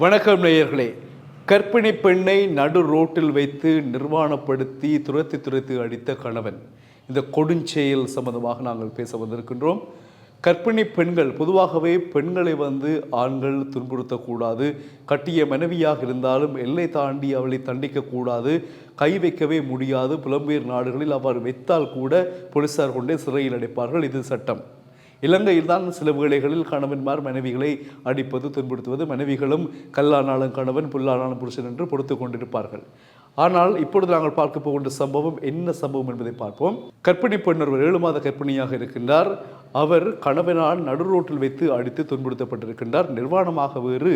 வணக்கம் நேயர்களே. கர்ப்பிணி பெண்ணை நடு ரோட்டில் வைத்து நிர்வாணப்படுத்தி துரத்தி துரத்தி அடித்த கணவன். இந்த கொடுஞ்செயல் சம்பந்தமாக நாங்கள் பேச வந்திருக்கின்றோம். கர்ப்பிணி பெண்கள் பொதுவாகவே பெண்களை வந்து ஆண்கள் துன்புறுத்தக்கூடாது. கட்டிய மனைவியாக இருந்தாலும் எல்லை தாண்டி அவளை தண்டிக்கக்கூடாது கை வைக்கவே முடியாது. புலம்பெயர் நாடுகளில் அவர் வைத்தால் கூட போலீசார் கொண்டே சிறையில் அடைப்பார்கள். இது சட்டம். இலங்கையில் தான் சில வேளைகளில் கணவன்மார் மனைவிகளை அடிப்பது துன்புறுத்துவது மனைவிகளும் கல்லானாலும் கணவன் புல்லானாலும் புருஷன் என்று பொறுத்து கொண்டிருப்பார்கள். ஆனால் இப்பொழுது நாங்கள் பார்க்க போகின்ற சம்பவம் என்ன சம்பவம் என்பதை பார்ப்போம். கற்பிணி பெண் ஒருவர் ஏழு மாத கற்பிணியாக இருக்கின்றார். அவர் கணவனால் நடு ரோட்டில் வைத்து அடித்து துன்புறுத்தப்பட்டிருக்கின்றார். நிர்வாணமாக வேறு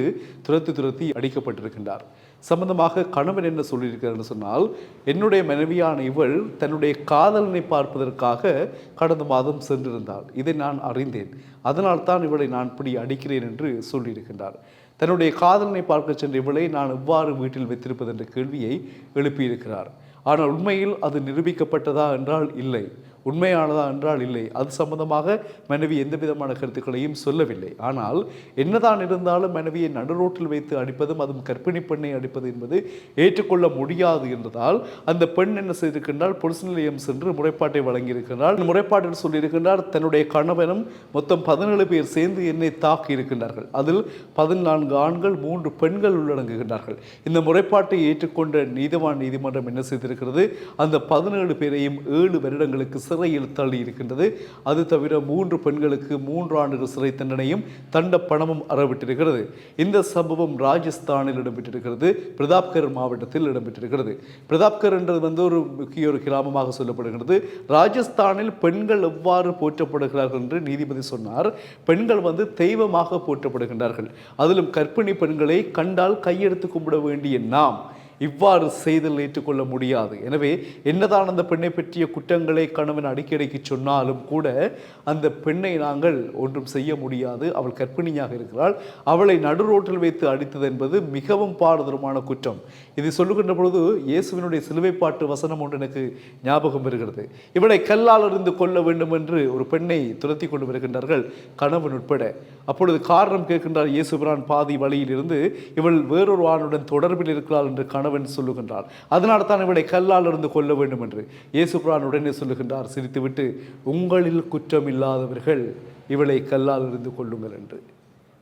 துரத்தி துரத்தி அடிக்கப்பட்டிருக்கின்றார். சம்பந்தமாக கணவன் என்ன சொல்லியிருக்கிறார் சொன்னால் என்னுடைய மனைவியான இவள் தன்னுடைய காதலனை பார்ப்பதற்காக கடந்த மாதம் சென்றிருந்தாள். இதை நான் அறிந்தேன். அதனால் தான் இவளை நான் இப்படி அடிக்கிறேன் என்று சொல்லியிருக்கின்றார். தன்னுடைய காதலனை பார்க்க சென்ற இவளை நான் எவ்வாறு வீட்டில் வைத்திருப்பது என்ற கேள்வியை எழுப்பியிருக்கிறார். ஆனால் உண்மையில் அது நிரூபிக்கப்பட்டதா என்றால் இல்லை. உண்மையானதா என்றால் இல்லை. அது சம்பந்தமாக மனைவி எந்த விதமான கருத்துக்களையும் சொல்லவில்லை. ஆனால் என்னதான் இருந்தாலும் மனைவியை நடுரோட்டில் வைத்து அடிப்பதும் அதுவும் கர்ப்பிணி பெண்ணை அடிப்பது என்பது ஏற்றுக்கொள்ள முடியாது என்பதால் அந்த பெண் என்ன செய்திருக்கின்றால் பொலிஸ் நிலையம் சென்று முறைப்பாட்டை வழங்கியிருக்கிறார் முறைப்பாட்டில் சொல்லியிருக்கின்றார் தன்னுடைய கணவனும் மொத்தம் பதினேழு பேர் சேர்ந்து என்னை தாக்கி இருக்கின்றார்கள். அதில் பதினான்கு ஆண்கள் மூன்று பெண்கள் உள்ளடங்குகின்றார்கள். இந்த முறைப்பாட்டை ஏற்றுக்கொண்ட நீதிவான் நீதிமன்றம் என்ன செய்திருக்கிறது? அந்த பதினேழு பேரையும் ஏழு வருடங்களுக்கு சிறையில் தள்ளி இருக்கின்றது. அது தவிர மூன்று பெண்களுக்கு மூன்று ஆண்டுகள் சிறை தண்டனையும் தண்ட பணமும் அறவிட்டிருக்கிறது. இந்த சம்பவம் ராஜஸ்தானில் இடம்பெற்றிருக்கிறது. பிரதாப்கர் மாவட்டத்தில் இடம்பெற்றிருக்கிறது. பிரதாப்கர் என்றது வந்து ஒரு முக்கிய ஒரு கிராமமாக சொல்லப்படுகிறது ராஜஸ்தானில் பெண்கள் எவ்வாறு போற்றப்படுகிறார்கள் என்று நீதிபதி சொன்னார். பெண்கள் வந்து தெய்வமாக போற்றப்படுகின்றார்கள். அதிலும் கர்ப்பிணி பெண்களை கண்டால் கையெடுத்து கும்பிட வேண்டிய நாம் இவ்வாறு செய்தல் ஏற்றுக்கொள்ள முடியாது. எனவே என்னதான் அந்த பெண்ணை பற்றிய குற்றங்களை கணவன் அடிக்கடிக்கு சொன்னாலும் கூட அந்த பெண்ணை நாங்கள் ஒன்றும் செய்ய முடியாது. அவள் கர்ப்பிணியாக இருக்கிறாள். அவளை நடு ரோட்டில் வைத்து அடித்தது என்பது மிகவும் பாரதூரமான குற்றம். இது சொல்லுகின்ற பொழுது இயேசுவினுடைய சிலுவை பாட்டு வசனம் ஒன்று எனக்கு ஞாபகம் வருகிறது. இவளை கல்லால் இருந்து கொள்ள வேண்டும் என்று ஒரு பெண்ணை துரத்தி கொண்டு வருகின்றார்கள் கணவன் உட்பட. அப்பொழுது காரணம் கேட்கின்றார் இயேசுபிரான் பாதி வழியில் இருந்து இவள் வேறொரு ஆணுடன் தொடர்பில் இருக்கிறாள் என்று கணவன் சொல்லுகின்றார். அதனால் தான் இவளை கல்லால் இருந்து கொள்ள வேண்டும் என்று இயேசுபிரான் உடனே சொல்லுகின்றார் சிரித்துவிட்டு உங்களில் குற்றம் இல்லாதவர்கள் இவளை கல்லால் இருந்து கொள்ளுங்கள் என்று.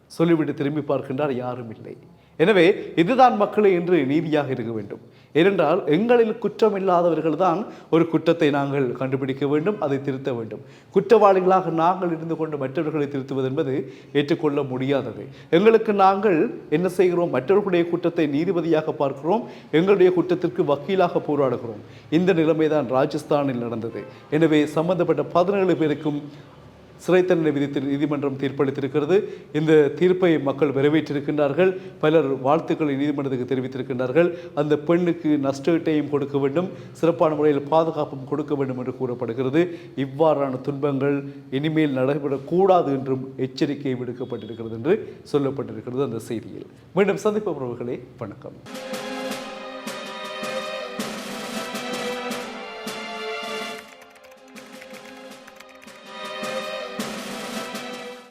சொல்லிவிட்டு திரும்பி பார்க்கின்றார் யாரும் இல்லை. எனவே இதுதான் மக்களை என்று நீதியாக இருக்க வேண்டும். ஏனென்றால் எங்களில் குற்றம் இல்லாதவர்கள் தான் ஒரு குற்றத்தை நாங்கள் கண்டுபிடிக்க வேண்டும் அதை திருத்த வேண்டும். குற்றவாளிகளாக நாங்கள் இருந்து கொண்டு மற்றவர்களை திருத்துவது என்பது ஏற்றுக்கொள்ள முடியாதது. எங்களுக்கு நாங்கள் என்ன செய்கிறோம்? மற்றவர்களுடைய குற்றத்தை நீதிபதியாக பார்க்கிறோம் எங்களுடைய குற்றத்திற்கு வக்கீலாக போராடுகிறோம். இந்த நிலைமை தான் ராஜஸ்தானில் நடந்தது. எனவே சம்பந்தப்பட்ட பதினேழு பேருக்கும் சிறை தண்டனை விதித்து நீதிமன்றம் தீர்ப்பளித்திருக்கிறது. இந்த தீர்ப்பை மக்கள் வரவேற்றிருக்கின்றார்கள். பலர் வாழ்த்துக்களை நீதிமன்றத்துக்கு தெரிவித்திருக்கின்றார்கள். அந்த பெண்ணுக்கு நஷ்டஈட்டையும் கொடுக்க வேண்டும். சிறப்பான முறையில் பாதுகாப்பும் கொடுக்க வேண்டும் என்று கூறப்படுகிறது. இவ்வாறான துன்பங்கள் இனிமேல் நடைபெறக்கூடாது என்றும் எச்சரிக்கை விடுக்கப்பட்டிருக்கிறது என்று சொல்லப்பட்டிருக்கிறது அந்த செய்தியில். மீண்டும் சந்திப்பு உறவுகளே வணக்கம்.